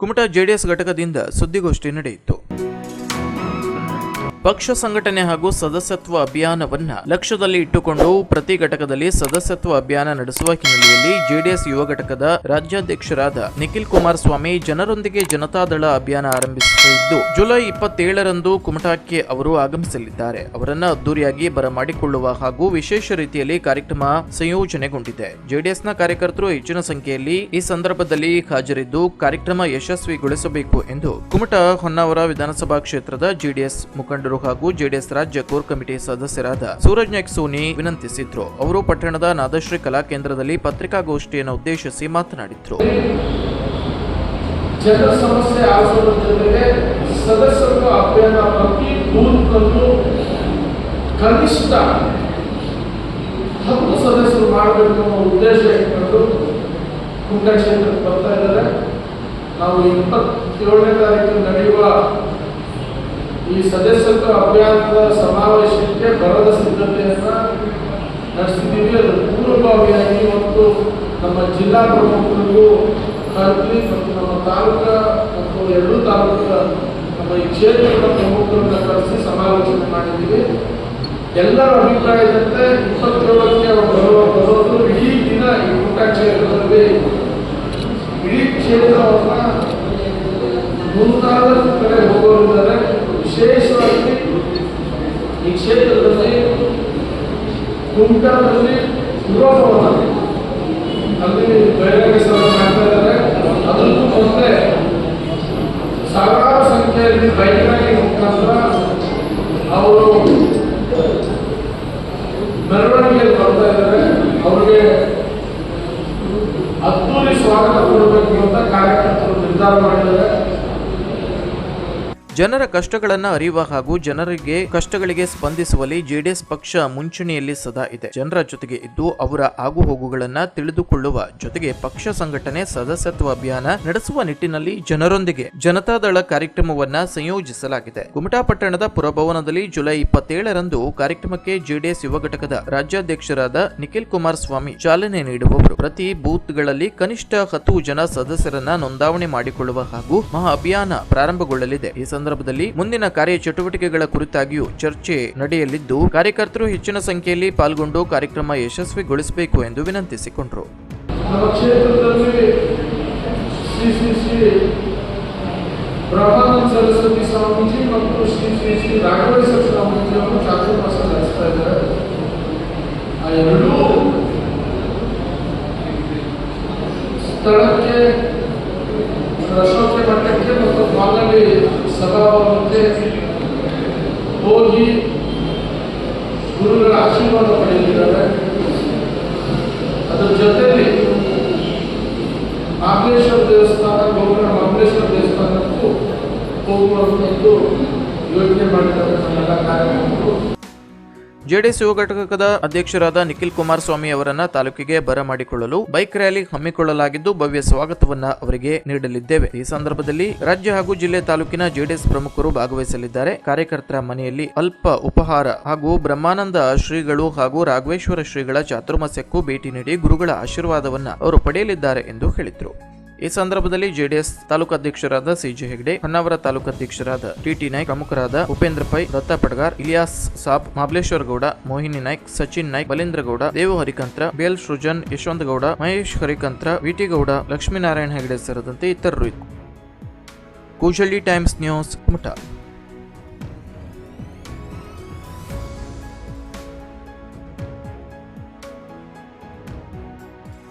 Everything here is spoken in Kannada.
ಕುಮಟಾ ಜೆಡಿಎಸ್ ಘಟಕದಿಂದ ಸುದ್ದಿಗೋಷ್ಠಿ ನಡೆಯಿತು. ಪಕ್ಷ ಸಂಘಟನೆ ಹಾಗೂ ಸದಸ್ಯತ್ವ ಅಭಿಯಾನವನ್ನ ಲಕ್ಷ್ಯದಲ್ಲಿ ಇಟ್ಟುಕೊಂಡು ಪ್ರತಿ ಘಟಕದಲ್ಲಿ ಸದಸ್ಯತ್ವ ಅಭಿಯಾನ ನಡೆಸುವ ಹಿನ್ನೆಲೆಯಲ್ಲಿ ಜೆಡಿಎಸ್ ಯುವ ಘಟಕದ ರಾಜ್ಯಾಧ್ಯಕ್ಷರಾದ ನಿಖಿಲ್ ಕುಮಾರಸ್ವಾಮಿ ಜನರೊಂದಿಗೆ ಜನತಾದಳ ಅಭಿಯಾನ ಆರಂಭಿಸಿದ್ದು ಜುಲೈ ಇಪ್ಪತ್ತೇಳರಂದು ಕುಮಟಾಕ್ಕೆ ಅವರು ಆಗಮಿಸಲಿದ್ದಾರೆ. ಅವರನ್ನ ಅದ್ದೂರಿಯಾಗಿ ಬರಮಾಡಿಕೊಳ್ಳುವ ಹಾಗೂ ವಿಶೇಷ ರೀತಿಯಲ್ಲಿ ಕಾರ್ಯಕ್ರಮ ಸಂಯೋಜನೆಗೊಂಡಿದೆ. ಜೆಡಿಎಸ್ನ ಕಾರ್ಯಕರ್ತರು ಹೆಚ್ಚಿನ ಸಂಖ್ಯೆಯಲ್ಲಿ ಈ ಸಂದರ್ಭದಲ್ಲಿ ಹಾಜರಿದ್ದು, ಕಾರ್ಯಕ್ರಮ ಯಶಸ್ವಿಗೊಳಿಸಬೇಕು ಎಂದು ಕುಮಟಾ ಹೊನ್ನಾವರ ವಿಧಾನಸಭಾ ಕ್ಷೇತ್ರದ ಜೆಡಿಎಸ್ ಮುಖಂಡರು ಹಾಗೂ ಜೆಡಿಎಸ್ ರಾಜ್ಯ ಕೋರ್ ಕಮಿಟಿ ಸದಸ್ಯರಾದ ಸೂರಜ್ ನಾಯ್ಕ್ ಸೋನಿ ವಿನಂತಿಸಿದ್ರು. ಅವರು ಪಟ್ಟಣದ ನಾದಶ್ರೀ ಕಲಾ ಕೇಂದ್ರದಲ್ಲಿ ಪತ್ರಿಕಾಗೋಷ್ಠಿಯನ್ನು ಉದ್ದೇಶಿಸಿ ಮಾತನಾಡಿದ್ರು. ಜನ ಸಮಸ್ಯೆ ಹತ್ತು ಸದಸ್ಯರು ಮಾಡಬೇಕು ಅನ್ನೋ ಉದ್ದೇಶ ಇಟ್ಕೊಂಡು ಬರ್ತಾ ಇದ್ದಾರೆ. ನಾವು ಇಪ್ಪತ್ತೇಳನೇ ತಾರೀಕು ನಡೆಯುವ ಈ ಸದಸ್ಯರ ಅಭಿಯಾನದ ಸಮಾವೇಶಕ್ಕೆ ಬರದ ಸಿದ್ಧತೆಯನ್ನು ನಡೆಸಿದ್ದೀವಿ. ಅದು ಪೂರ್ವಭಾವಿಯಾಗಿ ಮತ್ತು ನಮ್ಮ ಜಿಲ್ಲಾ ಪ್ರಮುಖರಿಗೂ ಕರೆದಿ ಮತ್ತು ನಮ್ಮ ತಾಲೂಕಾ ಮತ್ತು ಎರಡೂ ತಾಲೂಕು ನಮ್ಮ ಈ ಕ್ಷೇತ್ರದ ಪ್ರಮುಖರನ್ನ ಕರೆಸಿ ಸಮಾಲೋಚನೆ ಮಾಡಿದ್ದೀವಿ. ಎಲ್ಲರ ಅಭಿಪ್ರಾಯದಂತೆ ಇಪ್ಪತ್ತೇಳಕ್ಕೆ ಅವರು ಬರುವ ಬರೋದು ಇಡೀ ದಿನ ಈ ಪುಟ್ಟ ಕ್ಷೇತ್ರದಲ್ಲಿ ಇಡೀ ಕ್ಷೇತ್ರವನ್ನು ಮುಂತಾದ ಕಡೆ ಹೋಗೋರಿದ್ದಾರೆ. ವಿಶೇಷವಾಗಿ ಈ ಕ್ಷೇತ್ರದಲ್ಲಿ ಕುಮಟಾದಲ್ಲಿ ಪುರೋಭವನ ಅಲ್ಲಿ ಬಹಿರಂಗ ಸಭೆ ಮಾಡ್ತಾ ಇದ್ದಾರೆ. ಅದಕ್ಕೂ ಮೊದಲೇ ಸಾವಿರಾರು ಸಂಖ್ಯೆಯಲ್ಲಿ ಬೈಕ್ನಲ್ಲಿ ಮುಖಾಂತರ ಅವರು ಮೆರವಣಿಗೆಯಲ್ಲಿ ಬರ್ತಾ ಇದ್ದಾರೆ. ಅವರಿಗೆ ಅದ್ದೂರಿ ಸ್ವಾಗತ ಕೊಡಬೇಕು ಅಂತ ಕಾರ್ಯಕರ್ತರು ನಿರ್ಧಾರ ಮಾಡಿದ್ದಾರೆ. ಜನರ ಕಷ್ಟಗಳನ್ನ ಅರಿಯುವ ಹಾಗೂ ಜನರಿಗೆ ಕಷ್ಟಗಳಿಗೆ ಸ್ಪಂದಿಸುವಲ್ಲಿ ಜೆಡಿಎಸ್ ಪಕ್ಷ ಮುಂಚೂಣಿಯಲ್ಲಿ ಸದಾ ಇದೆ. ಜನರ ಜೊತೆಗೆ ಇದ್ದು ಅವರ ಆಗುಹೋಗುಗಳನ್ನ ತಿಳಿದುಕೊಳ್ಳುವ ಜೊತೆಗೆ ಪಕ್ಷ ಸಂಘಟನೆ ಸದಸ್ಯತ್ವ ಅಭಿಯಾನ ನಡೆಸುವ ನಿಟ್ಟಿನಲ್ಲಿ ಜನರೊಂದಿಗೆ ಜನತಾದಳ ಕಾರ್ಯಕ್ರಮವನ್ನ ಸಂಯೋಜಿಸಲಾಗಿದೆ. ಕುಮಟಾ ಪಟ್ಟಣದ ಪುರಭವನದಲ್ಲಿ ಜುಲೈ ಇಪ್ಪತ್ತೇಳರಂದು ಕಾರ್ಯಕ್ರಮಕ್ಕೆ ಜೆಡಿಎಸ್ ಯುವ ಘಟಕದ ರಾಜ್ಯಾಧ್ಯಕ್ಷರಾದ ನಿಖಿಲ್ ಕುಮಾರಸ್ವಾಮಿ ಚಾಲನೆ ನೀಡುವವರು. ಪ್ರತಿ ಬೂತ್ಗಳಲ್ಲಿ ಕನಿಷ್ಠ ಹತ್ತು ಜನ ಸದಸ್ಯರನ್ನ ನೋಂದಾವಣೆ ಮಾಡಿಕೊಳ್ಳುವ ಹಾಗೂ ಮಹಾ ಅಭಿಯಾನ ಪ್ರಾರಂಭಗೊಳ್ಳಲಿದೆ. ಈ ಸಂದರ್ಭದಲ್ಲಿ ಮುಂದಿನ ಕಾರ್ಯಚಟುವಟಿಕೆಗಳ ಕುರಿತಾಗಿಯೂ ಚರ್ಚೆ ನಡೆಯಲಿದ್ದು, ಕಾರ್ಯಕರ್ತರು ಹೆಚ್ಚಿನ ಸಂಖ್ಯೆಯಲ್ಲಿ ಪಾಲ್ಗೊಂಡು ಕಾರ್ಯಕ್ರಮ ಯಶಸ್ವಿಗೊಳಿಸಬೇಕು ಎಂದು ವಿನಂತಿಸಿಕೊಂಡರು. ಮತ್ತು ಸ್ಥಳಕ್ಕೆ ಅಶೋಕ ಮಠಕ್ಕೆ ಮತ್ತು ಮಾಲಲ್ಲಿ ಸಭಾಭವನಕ್ಕೆ ಹೋಗಿ ಗುರುಗಳ ಆಶೀರ್ವಾದ ಪಡೆಯಲಿದ್ದಾರೆ ಅದರ ಜೊತೆಯಲ್ಲಿ ಮಹಾಬಲೇಶ್ವರ ದೇವಸ್ಥಾನ ಗೋಕರ್ಣ ಮಹಾಬಲೇಶ್ವರ ದೇವಸ್ಥಾನಕ್ಕೂ ಹೋಗುವಂಥದ್ದು ಯೋಜನೆ ಮಾಡಿದ್ದಾರೆ ನಮ್ಮೆಲ್ಲ ಕಾರ್ಯಕ್ರಮಗಳು ಜೆಡಿಎಸ್ ಘಟಕದ ಅಧ್ಯಕ್ಷರಾದ ನಿಖಿಲ್ ಕುಮಾರಸ್ವಾಮಿ ಅವರನ್ನ ತಾಲೂಕಿಗೆ ಬರಮಾಡಿಕೊಳ್ಳಲು ಬೈಕ್ ರ್ಯಾಲಿ ಹಮ್ಮಿಕೊಳ್ಳಲಾಗಿದ್ದು ಭವ್ಯ ಸ್ವಾಗತವನ್ನ ಅವರಿಗೆ ನೀಡಲಿದ್ದೇವೆ. ಈ ಸಂದರ್ಭದಲ್ಲಿ ರಾಜ್ಯ ಹಾಗೂ ಜಿಲ್ಲೆ ತಾಲೂಕಿನ ಜೆಡಿಎಸ್ ಪ್ರಮುಖರು ಭಾಗವಹಿಸಲಿದ್ದಾರೆ. ಕಾರ್ಯಕರ್ತರ ಮನೆಯಲ್ಲಿ ಅಲ್ಪ ಉಪಹಾರ ಹಾಗೂ ಬ್ರಹ್ಮಾನಂದ ಶ್ರೀಗಳು ಹಾಗೂ ರಾಘವೇಶ್ವರ ಶ್ರೀಗಳ ಚಾತುರ್ಮಾಸ್ಯಕ್ಕೂ ಭೇಟಿ ನೀಡಿ ಗುರುಗಳ ಆಶೀರ್ವಾದವನ್ನ ಅವರು ಪಡೆಯಲಿದ್ದಾರೆ ಎಂದು ಹೇಳಿದ್ರು. ಈ ಸಂದರ್ಭದಲ್ಲಿ ಜೆಡಿಎಸ್ ತಾಲೂಕು ಅಧ್ಯಕ್ಷರಾದ ಸಿಜೆ ಹೆಗ್ಡೆ, ಹೊನ್ನಾವರ ತಾಲೂಕು ಅಧ್ಯಕ್ಷರಾದ ಟಿಟಿ ನಾಯ್ಕ್, ಪ್ರಮುಖರಾದ Upendra Pai, Datta Padgar, Ilyas Sab Mahabaleshwar Gowda, Mohini Naik, Sachin Naik, Balendra Gowda, Devu Harikantra, B L Srujan, Yashwant Gowda, Mahesh Harikantra, V T Gowda, Lakshminarayan Hegde ಸೇರಿದಂತೆ ಇತರರು ಕೂಶಳ್ಳಿ ಟೈಮ್ಸ್ ನ್ಯೂಸ್, ಮುಠ.